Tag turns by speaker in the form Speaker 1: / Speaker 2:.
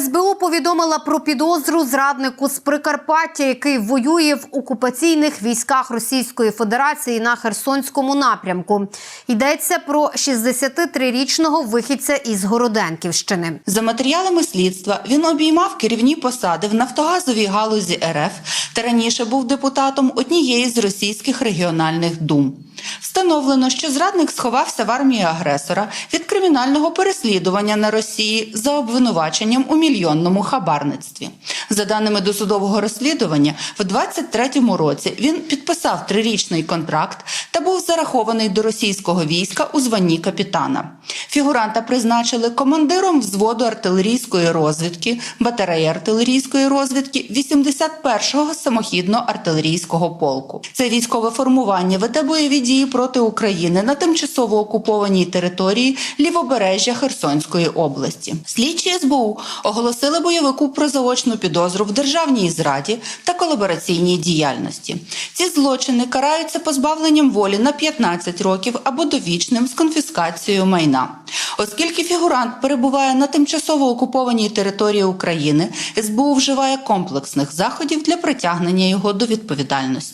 Speaker 1: СБУ повідомила про підозру зраднику з Прикарпаття, який воює в окупаційних військах Російської Федерації на Херсонському напрямку. Йдеться про 63-річного вихідця із Городенківщини.
Speaker 2: За матеріалами слідства він обіймав керівні посади в нафтогазовій галузі РФ та раніше був депутатом однієї з російських регіональних дум. Встановлено, що зрадник сховався в армії агресора від кримінального переслідування на Росії за обвинуваченням у мільйонному хабарництві. За даними досудового розслідування, в 23-му році він підписав трирічний контракт та був зарахований до російського війська у званні капітана. Фігуранта призначили командиром взводу артилерійської розвідки, батареї артилерійської розвідки 81-го самохідно-артилерійського полку. Це військове формування веде бойові дії проти України на тимчасово окупованій території лівобережжя Херсонської області. Слідчі СБУ оголосили бойовику про заочну підозру в державній зраді та колабораційній діяльності. Ці злочини караються позбавленням волі на 15 років або довічним з конфіскацією майна. Оскільки фігурант перебуває на тимчасово окупованій території України, СБУ вживає комплексних заходів для притягнення його до відповідальності.